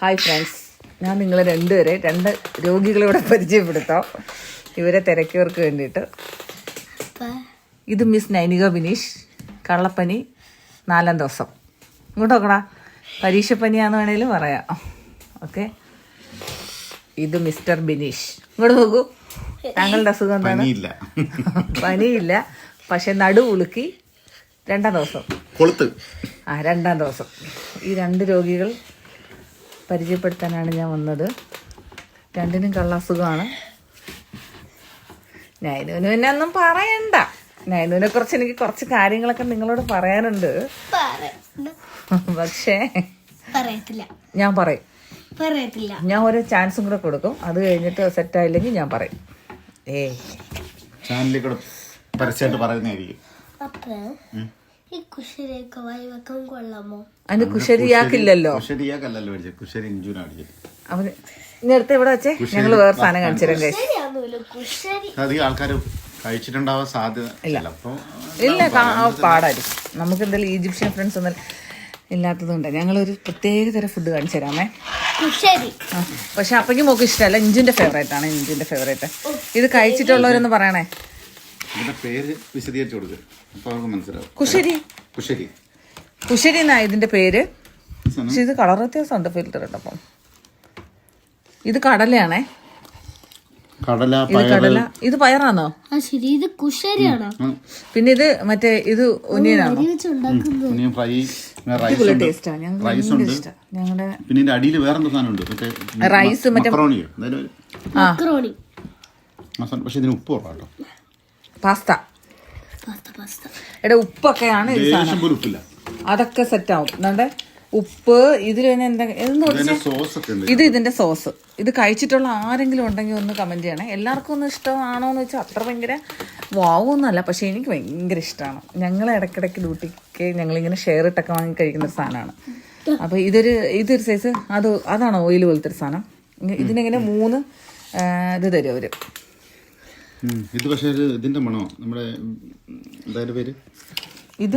Hi friends ഞാൻ നിങ്ങളെ രണ്ടുപേരെ രണ്ട് രോഗികളിവിടെ പരിചയപ്പെടുത്താം. ഇവരെ തിരക്കിയവർക്ക് വേണ്ടിയിട്ട്. ഇത് മിസ് നൈനിക ബിനീഷ് കള്ളപ്പനി നാലാം ദിവസം. ഇങ്ങോട്ട് നോക്കടാ. പരീക്ഷപ്പനിയാന്ന് വേണേലും പറയാം. ഓക്കെ ഇത് മിസ്റ്റർ ബിനീഷ്. ഇങ്ങോട്ട് നോക്കൂ. താങ്കളുടെ അസുഖം എന്താണ്? പനിയില്ല. പനിയില്ല. പക്ഷെ നടു ഉളുക്കി രണ്ടാം ദിവസം. കൊളുത്ത്. ആ രണ്ടാം ദിവസം. ഈ രണ്ട് രോഗികൾ പരിചയപ്പെടുത്താനാണ് ഞാൻ വന്നത്. രണ്ടിനും കള്ളസുഖമാണ് നൈനുവിന് പിന്നെ ഒന്നും പറയണ്ട. നൈനുവിനെ കുറിച്ച് എനിക്ക് കുറച്ച് കാര്യങ്ങളൊക്കെ നിങ്ങളോട് പറയാനുണ്ട്. പക്ഷേ പറയത്തില്ല. ഞാൻ പറയും. പറയത്തില്ല. ഞാൻ ഒരു ചാൻസും കൂടെ കൊടുക്കും. അത് കഴിഞ്ഞിട്ട് സെറ്റ് ആയില്ലെങ്കിൽ ഞാൻ പറയും. ഏ ചാനലിൽ കൂടെ പരസ്യമായിട്ട് പറയുന്നതായിരിക്കും. അപ്പൊ ഈ കുശിരയൊക്കെ വായി വെക്കാൻ കൊള്ളാമോ? അതിന് കുശരിയാക്കില്ലല്ലോ. കുശരിയാക്കല്ലല്ലോ മേടിച്ചത് കുശരി ഇഞ്ചൂന അടിച്ചത് അവന് നേരത്തെ ഇവിടെ വെച്ചേ. ഞങ്ങൾ വേറെ സാധനം കാണിച്ചു തരാം guys. ശരിയാന്നൂല്ലോ കുശരി അധികം ആൾക്കാർ കഴിച്ചിട്ടുണ്ടാവാൻ സാധ്യത ചിലപ്പോ ഇല്ല കാ- ആ പാടായിരിക്കും. നമുക്ക് എന്തായാലും ഈജിപ്ഷ്യൻ ഫ്രണ്ട്സ് ഒന്നും ഇല്ലാത്തതുകൊണ്ട് ഞങ്ങളൊരു പ്രത്യേക തരം ഫുഡ് കാണിച്ചു തരാമേ. കുശരി. ആ, പക്ഷെ അപ്പയ്ക്ക് മോക്ക് ഇഷ്ടമല്ല. ഇഞ്ചിന്റെ ഫേവറേറ്റ് ആണ്. ഇഞ്ചിന്റെ ഫേവറേറ്റ് ഇത് കഴിച്ചിട്ടുള്ളവരൊന്ന് പറയണേ. ഇതിന്റെ പേര് വിശദീകരിച്ചു കൊടുക്കുക അപ്പൊ അവർക്ക് മനസ്സിലാവും. കുശരി. കുശരി. കുശരി എന്നാ ഇതിന്റെ പേര്? പക്ഷെ ഇത് കളർ വ്യത്യാസമുണ്ട് ഫിൽറ്റർ ഇട്ടപ്പം ഇത് കടലയാണേ. കടല ഇത് കടല. ഇത് പയറാണോ ആ ശരി. ഇത് കുശരിയാണോ? പിന്നെ ഇത് മറ്റേ ഇത് ഒനിയനാണോ? ഫ്രൈ റൈസ് റൈസ് ഉണ്ട് ഞങ്ങളുടെ പിന്നെ ഇതിന്റെ അടിയിൽ വേറെന്തോ സാധനം ഉണ്ട്. മറ്റേ റൈസ് മറ്റേ- മക്രോണി. പക്ഷെ ഇതിന് ഉപ്പ് കുറവാട്ടോ പാസ്ത. Pasta pasta. എടാ ഉപ്പൊക്കെയാണ് ഈ സാധനം. അതൊക്കെ സെറ്റ് ആവും. എന്നാണ്ട് ഉപ്പ് ഇതിൽ തന്നെ എന്തെങ്കിലും എന്ന് സോസ് ഒക്കെ ഉണ്ട് ഇത് ഇതിന്റെ സോസ് ഇത് കഴിച്ചിട്ടുള്ള ആരെങ്കിലും ഉണ്ടെങ്കിൽ ഒന്ന് കമന്റ് ചെയ്യണേ. എല്ലാവർക്കും ഒന്ന് ഇഷ്ടമാണോ എന്ന് വെച്ചാൽ അത്ര ഭയങ്കര വാവൊന്നുമല്ല പക്ഷെ എനിക്ക് ഭയങ്കര ഇഷ്ടമാണ് ഞങ്ങൾ ഇടയ്ക്കിടയ്ക്ക് ഡ്യൂട്ടിക്ക് ഞങ്ങളിങ്ങനെ ഷെയർ ഇട്ടൊക്കെ വാങ്ങി കഴിക്കുന്ന സാധനമാണ്. അപ്പോൾ ഇതൊരു ഇതൊരു സൈസ് അത് അതാണ് ഓയിൽ പോലത്തെ ഒരു സാധനം. ഇതിനെങ്ങനെ മൂന്ന് ഇത് തരും അവർ. ഉം. ഇത് പക്ഷേ ഒരു ഇതിന്റെ മണോ? നമ്മുടെ എന്തായാലും പേര്? ഇത്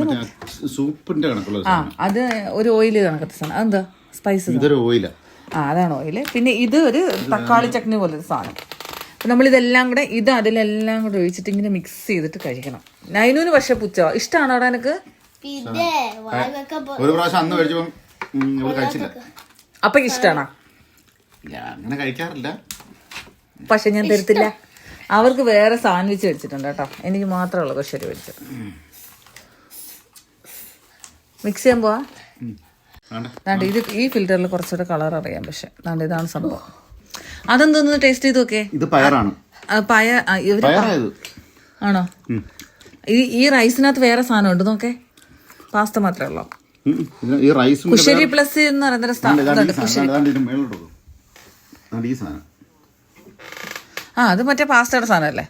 സൂപ്പിന്റെ കണക്കുള്ള ആ അത് ഒരു ഓയിൽ കണക്കത്തെ സാധനം. അതെന്താ? സ്പൈസസ് ഇതൊരു ഓയിലാ ആ. അതാണ് ഓയിൽ പിന്നെ ഇത് ഒരു തക്കാളി ചട്നി പോലത്തെ സാധനം. നമ്മൾ ഇതെല്ലാം കൂടെ ഇത് അതിലെല്ലാം കൂടെ ഒഴിച്ചിട്ട് ഇങ്ങനെ മിക്സ് ചെയ്തിട്ട് കഴിക്കണം. നൈനൂന് പക്ഷെ പുച്ചോ ഇഷ്ടമാണോ അവിടെ എനിക്ക്? ഒരു പ്രാവശ്യം അന്ന് ഇവൾ കഴിച്ചില്ല. അപ്പൊ ഇഷ്ടമാണോ ഞാൻ അങ്ങനെ കഴിക്കാറില്ല. പക്ഷെ ഞാൻ തരത്തില്ല. അവർക്ക് വേറെ സാൻഡ്വിച്ച് വെച്ചിട്ടുണ്ട് കേട്ടോ. എനിക്ക് മാത്രമേ ഉള്ളൂ കൊശരി വെച്ചു മിക്സ് ചെയ്യാൻ പോവാ? ദാണ്ട് ഇത് ഈ ഫിൽറ്ററിൽ കുറച്ചുകൂടെ കളർ അറിയാം പക്ഷെ. ദാണ്ട് ഇതാണ് സംഭവം. അതെന്തോന്ന് ടേസ്റ്റ് ചെയ്ത് നോക്കേ ഇത് പയറാണ്. പയർ പയ ആണോ? ഈ ഈ റൈസിനകത്ത് വേറെ സാധനം ഉണ്ട് നോക്കേ. പാസ്ത മാത്രമേ ഉള്ളൂ? കുശരി പ്ലസ് എന്ന് പറയുന്ന സ്ഥാ- ഇതുണ്ട് കുശരി ഇതിന്റെ മേളിലോട്ട് പോകും അതാണ് ഈ സാധനം ആ അത് മറ്റേ പാസ്തയുടെ സാധനമല്ലേ?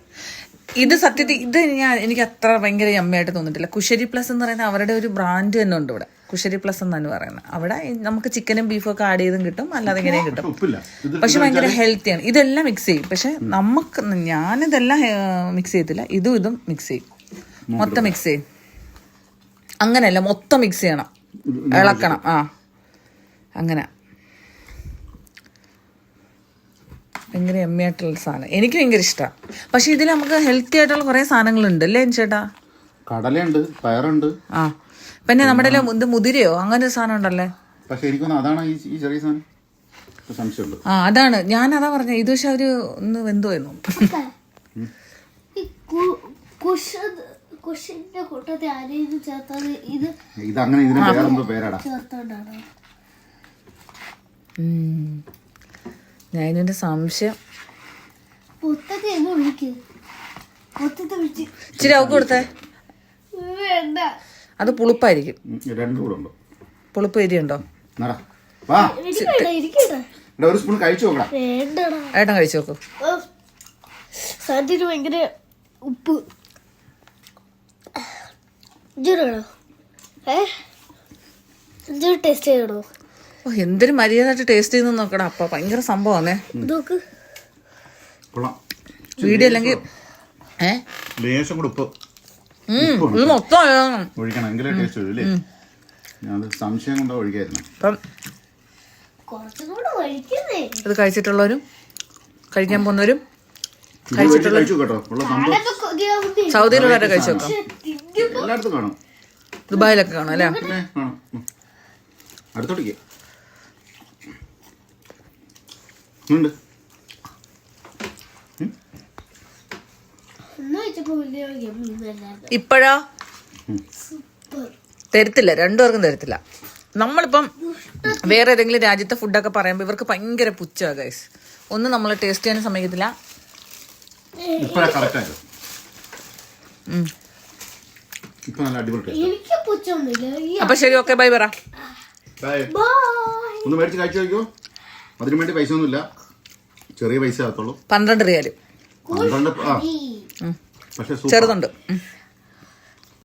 ഇത് സത്യത്തിൽ ഇത് ഞാൻ എനിക്ക് അത്ര ഭയങ്കര അമ്മയായിട്ട് തോന്നിട്ടില്ല കുശരി പ്ലസ് എന്ന് പറയുന്ന അവരുടെ ഒരു ബ്രാൻഡ് തന്നെ ഉണ്ട് ഇവിടെ. കുശരി പ്ലസ് എന്നാണ് പറയുന്നത്. അവിടെ നമുക്ക് ചിക്കനും ബീഫും ഒക്കെ ആഡ് ചെയ്തും കിട്ടും അല്ലാതെ ഇങ്ങനെയും കിട്ടും. പക്ഷെ ഭയങ്കര ഹെൽത്തിയാണ് ഇതെല്ലാം മിക്സ് ചെയ്യും. പക്ഷെ നമുക്ക് ഞാനിതെല്ലാം മിക്സ് ചെയ്യത്തില്ല. ഇതും ഇതും മിക്സ് ചെയ്യും. മൊത്തം മിക്സ് ചെയ്യും. അങ്ങനെയല്ല മൊത്തം മിക്സ് ചെയ്യണം. ഇളക്കണം. ആ. അങ്ങനെ. ഭയങ്കര എമ്മയായിട്ടുള്ള സാധനം. എനിക്ക് ഭയങ്കര ഇഷ്ടമാണ് പക്ഷെ ഇതിൽ നമുക്ക് ഹെൽത്തി ആയിട്ടുള്ള കുറേ സാധനങ്ങളുണ്ട് അല്ലേ ചേട്ടാ? കടലയുണ്ട് പയറുണ്ട്. ആ. പിന്നെ നമ്മുടെ ഇത് മുതിരയോ? അങ്ങനെ ഒരു സാധനം ഉണ്ടല്ലേ? പക്ഷെ എനിക്കൊന്ന് അതാണ് ഈ ചെറിയ സാധനം. ആ അതാണ്. ഞാൻ അതാ പറഞ്ഞ ഇത് പക്ഷെ അവർ ഒന്ന് വെന്തോ എന്നു ഇത് ഇത് അങ്ങനെ ഇതിന് വേറെന്തോ പേരാടാ. ചേർത്തോണ്ടാണോ? ഞാൻ സംശയം. മൊത്തത്തിൽ വിളിച്ച്. ഇച്ചിരി അവക്ക് കൊടുത്തേ. വേണ്ട. അത് പുളിപ്പായിരിക്കും. പുളിപ്പ് എരിയുണ്ടോ? ഒരു സ്പൂൺ കഴിച്ചു വേണ്ടടാ. ഏട്ടൻ കഴിച്ചു നോക്കൂ. ഭയങ്കര ഉപ്പ്. ഏ? ഇഞ്ചൂർ ടേസ്റ്റ് ചെയ്യണോ ഓ എന്തൊരു മര്യാദയായിട്ട് ടേസ്റ്റ് ചെയ്ത് നോക്കണം അപ്പ ഭയങ്കര സംഭവമാണേ വീഡിയോ അല്ലെങ്കിൽ ഏ? ലേശം കൂടെ ഉപ്പ്. ഇത് മൊത്തം. ഒഴിക്കണം. എങ്കിലേ ടേസ്റ്റ് വരും അല്ലേ? ഞാൻ സംശയം കൊണ്ട് ഒഴിക്കായിരുന്നു. അപ്പം കുറച്ചും കൂടെ ഒഴിക്കുന്നേ. ഇത് കഴിച്ചിട്ടുള്ളവരും കഴിക്കാൻ പോകുന്നവരും കഴിച്ചിട്ടുള്ള സൗദിയിലുള്ളവരെ കഴിച്ചു? നോക്കാം എല്ലായിടത്തും കാണും. ദുബായിലൊക്കെ കാണും അല്ലേ? അടുത്തോട്ടേക്ക്. ഉണ്ട്. ഇപ്പോഴോ? തരത്തില്ല രണ്ടുപേർക്കും തരത്തില്ല. നമ്മളിപ്പം വേറെ ഏതെങ്കിലും രാജ്യത്തെ ഫുഡൊക്കെ പറയുമ്പോൾ ഇവർക്ക് ഭയങ്കര പുച്ചാ ഗൈസ് ഒന്നും നമ്മൾ ടേസ്റ്റ് ചെയ്യാൻ സമ്മതിക്കത്തില്ല. അപ്പൊ ശരി ഓക്കെ ബൈ പറ. ബൈ ബൈ ഒന്ന് മേടിച്ച് കഴിച്ചു നോക്കിയോ അതിനു വേണ്ടി പൈസ ഒന്നുമില്ല ചെറിയ പൈസ ആകത്തുള്ളൂ. പന്ത്രണ്ട് റിയാലും. പന്ത്രണ്ട് ആ. പക്ഷെ ചെറുതുണ്ട്.